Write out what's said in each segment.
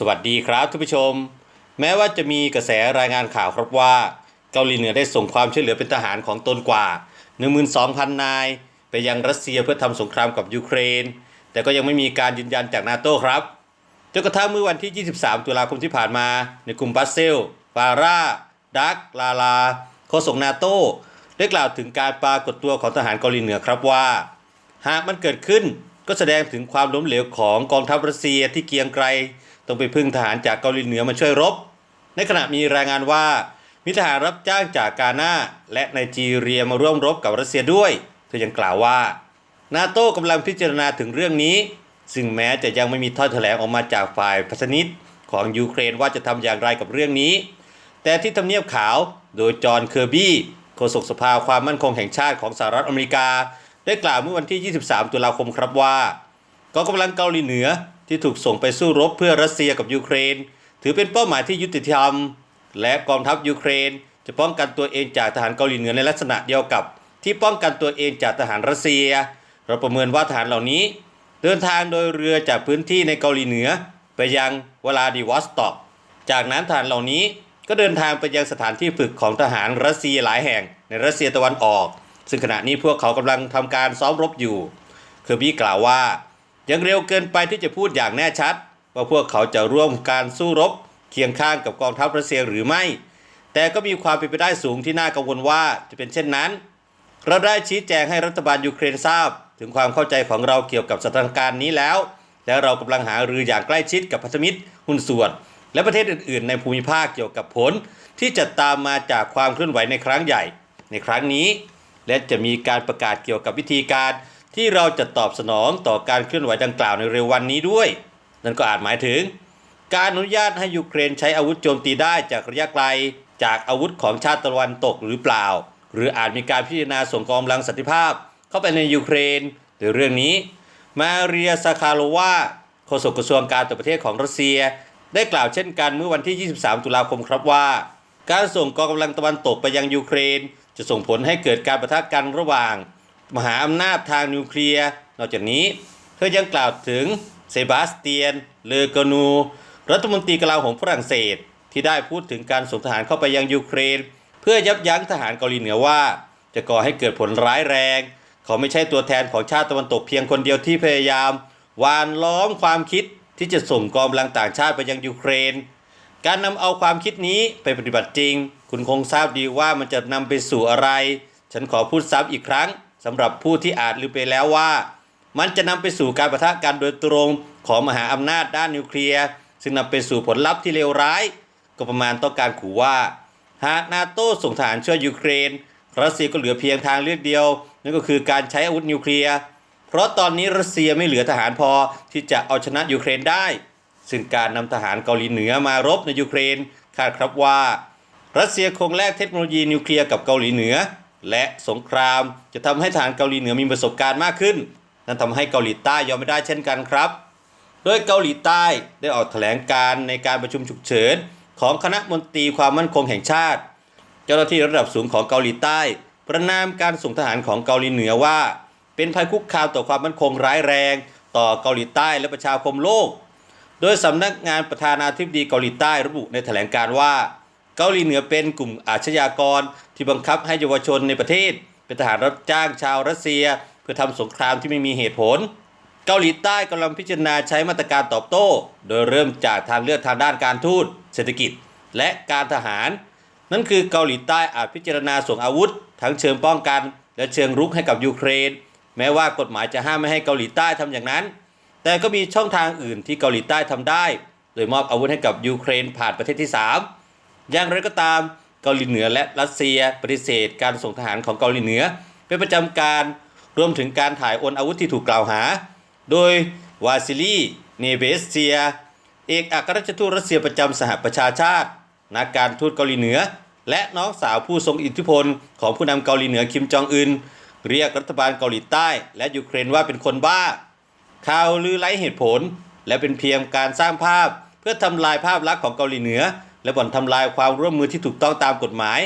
สวัสดีครับท่านผู้ชม แม้ว่าจะมีกระแสรายงานข่าวครับว่า เกาหลีเหนือได้ส่งความช่วยเหลือเป็นทหารของตนกว่า 12,000 นาย ไปยังรัสเซียเพื่อทำสงครามกับยูเครน แต่ก็ยังไม่มีการยืนยันจากนาโต้ครับจนกระทั่งเมื่อวันที่ 23 ตุลาคมที่ผ่านมา ในกลุ่มบัสเซลฟาร่าดักลาลาโฆษกนาโต้ได้กล่าวถึงการปรากฏตัวของทหารเกาหลีเหนือครับว่า หากมันเกิดขึ้นก็แสดงถึงความล้มเหลวของกองทัพรัสเซียที่เกียงไกร ต้องไปพึ่งทหารจากเกาหลีเหนือมาช่วยรบ ในขณะมีรายงานว่า มีทหารรับจ้างจากกาหน้าและไนจีเรียมาร่วมรบกับรัสเซียด้วย เธอยังกล่าวว่านาโต้กำลังพิจารณาถึงเรื่องนี้ ซึ่งแม้จะยังไม่มีถ้อยแถลงออกมาจากฝ่ายพัฒนิตของยูเครนว่าจะทำอย่างไรกับเรื่องนี้ แต่ที่ทำเนียบขาวโดยจอห์นเคอร์บี้โฆษกสภาความมั่นคงแห่งชาติของสหรัฐอเมริกา ได้กล่าวเมื่อวันที่ 23 ตุลาคมครับว่า กองกำลังเกาหลีเหนือ ที่ถูกส่งไปสู้รบเพื่อรัสเซียกับยูเครน ถือเป็นเป้าหมายที่ยุติธรรม และกองทัพยูเครน จะป้องกันตัวเองจากทหารเกาหลีเหนือในลักษณะเดียวกับ ที่ป้องกันตัวเองจากทหารรัสเซีย เราประเมินว่าทหารเหล่านี้ เดินทางโดยเรือจากพื้นที่ในเกาหลีเหนือ ไปยังวลาดิวอสตอก จากนั้นทหารเหล่านี้ก็เดินทางไปยังสถานที่ฝึกของทหารรัสเซียหลายแห่งในรัสเซียตะวันออก ซึ่งขณะนี้พวกเขากำลังทำการซ้อมรบอยู่เคอร์บี้กล่าวว่า ยังเร็วเกินไปที่จะพูดอย่างแน่ชัด ว่าพวกเขาจะร่วมการสู้รบเคียงข้างกับกองทัพรัสเซียหรือไม่ แต่ก็มีความเป็นไปได้สูงที่น่ากังวลว่าจะเป็นเช่นนั้น เราได้ชี้แจงให้รัฐบาลยูเครนทราบ ถึงความเข้าใจของเราเกี่ยวกับสถานการณ์นี้แล้ว และเรากำลังหารืออย่างใกล้ชิดกับพันธมิตรหุ้นส่วน และประเทศอื่น ๆ ในภูมิภาคเกี่ยวกับผล ที่จะตามมาจากความเคลื่อนไหวในครั้งใหญ่ ในครั้งนี้ และจะมีการประกาศเกี่ยวกับวิธีการ ที่เราจะตอบสนองต่อการเคลื่อนไหวดังกล่าวในเร็ววันนี้ด้วย นั่นก็อาจหมายถึง การอนุญาตให้ยูเครนใช้อาวุธโจมตีได้จากระยะไกล จากอาวุธของชาติตะวันตกหรือเปล่า หรืออาจมีการพิจารณาส่งกองกำลังสันติภาพ เข้าไปในยูเครนหรือเรื่องนี้ มาเรียซาคาโลวาโฆษกกระทรวงการต่างประเทศของรัสเซีย ได้กล่าวเช่นกันเมื่อวันที่ 23 ตุลาคมครับว่า การส่งกองกำลังตะวันตกไปยังยูเครน จะส่งผลให้เกิดการประทะกันระหว่าง มหาอำนาจทางนิวเคลียร์ นอกจากนี้ เธอยังกล่าวถึงเซบาสเตียน เลอกานู รัฐมนตรีกลาโหมฝรั่งเศส ที่ได้พูดถึงการส่งทหารเข้าไปยังยูเครน เพื่อยับยั้งทหารเกาหลีเหนือว่า จะก่อให้เกิดผลร้ายแรง เขาไม่ใช่ตัวแทนของชาติตะวันตกเพียงคนเดียวที่พยายาม วานล้อมความคิดที่จะส่งกองกำลังต่างชาติไปยังยูเครน การนำเอาความคิดนี้ไปปฏิบัติจริง คุณคงทราบดีว่ามันจะนำไปสู่อะไร ฉันขอพูดซ้ำอีกครั้ง สำหรับผู้ที่อาจลืมไปแล้วว่า มันจะนำไปสู่การประทะกันโดยตรงของมหาอำนาจด้านนิวเคลียร์ซึ่งนำไปสู่ผลลัพธ์ที่เลวร้าย ก็ประมาณต้องการขู่ว่า หากนาโต้ส่งทหารช่วยยูเครนรัสเซียก็เหลือเพียงทางเลือกเดียว นั่นก็คือการใช้อาวุธนิวเคลียร์เพราะตอนนี้รัสเซียไม่เหลือทหารพอที่จะเอาชนะยูเครนได้ ซึ่งการนำทหารเกาหลีเหนือมารบในยูเครนคาดครับว่า รัสเซียคงแลกเทคโนโลยีนิวเคลียร์กับเกาหลีเหนือ และสงครามจะทำให้ทหารเกาหลีเหนือมีประสบการณ์มากขึ้น นั่นทำให้เกาหลีใต้ยอมไม่ได้เช่นกันครับ โดยเกาหลีใต้ได้ออกแถลงการในการประชุมฉุกเฉิน ของคณะมนตรีความมั่นคงแห่งชาติ เจ้าหน้าที่ระดับสูงของเกาหลีใต้ ประนามการส่งทหารของเกาหลีเหนือว่า เป็นภัยคุกคามต่อความมั่นคงร้ายแรง ต่อเกาหลีใต้และประชาคมโลก โดยสำนักงานประธานาธิบดีเกาหลีใต้ระบุในแถลงการว่า เกาหลีเหนือเป็นกลุ่มอาชญากร ที่บังคับให้เยาวชนในประเทศ เป็นทหารรับจ้างชาวรัสเซีย เพื่อทำสงครามที่ไม่มีเหตุผล เกาหลีใต้กำลังพิจารณาใช้มาตรการตอบโต้ โดยเริ่มจากทางเลือกทางด้านการทูตเศรษฐกิจ และการทหาร นั่นคือเกาหลีใต้อาจพิจารณาส่งอาวุธ ทั้งเชิงป้องกัน และเชิงรุกให้กับยูเครน แม้ว่ากฎหมายจะห้ามไม่ให้เกาหลีใต้ทำอย่างนั้น แต่ก็มีช่องทางอื่นที่เกาหลีใต้ทำได้ โดยมอบอาวุธให้กับยูเครนผ่านประเทศที่ 3 อย่างไรก็ตามเกาหลีเหนือและรัสเซียปฏิเสธการส่งทหารของเกาหลีเหนือเป็นประจำการรวมถึงการถ่ายโอนอาวุธที่ถูกกล่าวหา โดยวาซิลีเนเบสเซีย เอกอัครราชทูตรัสเซียประจำสหประชาชาตินักการทูตเกาหลีเหนือ และน้องสาวผู้ทรงอิทธิพล ของผู้นำเกาหลีเหนือคิมจองอึนเรียกรัฐบาลเกาหลีใต้และยูเครนว่าเป็นคนบ้า ข่าวลือไร้เหตุผล และเป็นเพียงการสร้างภาพเพื่อทำลายภาพลักษณ์ของเกาหลีเหนือ และบ่อนทำลายความร่วมมือที่ถูกต้องตามกฎหมาย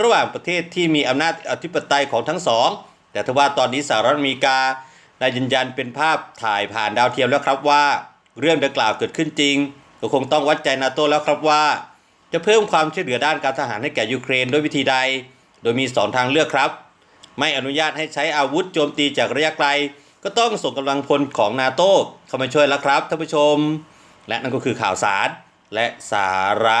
ระหว่างประเทศที่มีอำนาจอธิปไตยของทั้งสอง แต่ทว่าตอนนี้สหรัฐอเมริกาได้ยืนยันเป็นภาพถ่ายผ่านดาวเทียมแล้วครับว่า เรื่องดังกล่าวเกิดขึ้นจริงก็คงต้องวัดใจนาโตแล้วครับว่า จะเพิ่มความช่วยเหลือด้านการทหารให้แก่ยูเครนด้วยวิธีใด โดยมีสองทางเลือกครับ ไม่อนุญาตให้ใช้อาวุธโจมตีจากระยะไกล ก็ต้องส่งกำลังพลของนาโต้เข้ามาช่วยแล้วครับท่านผู้ชม และนั่นก็คือข่าวสารและสาระ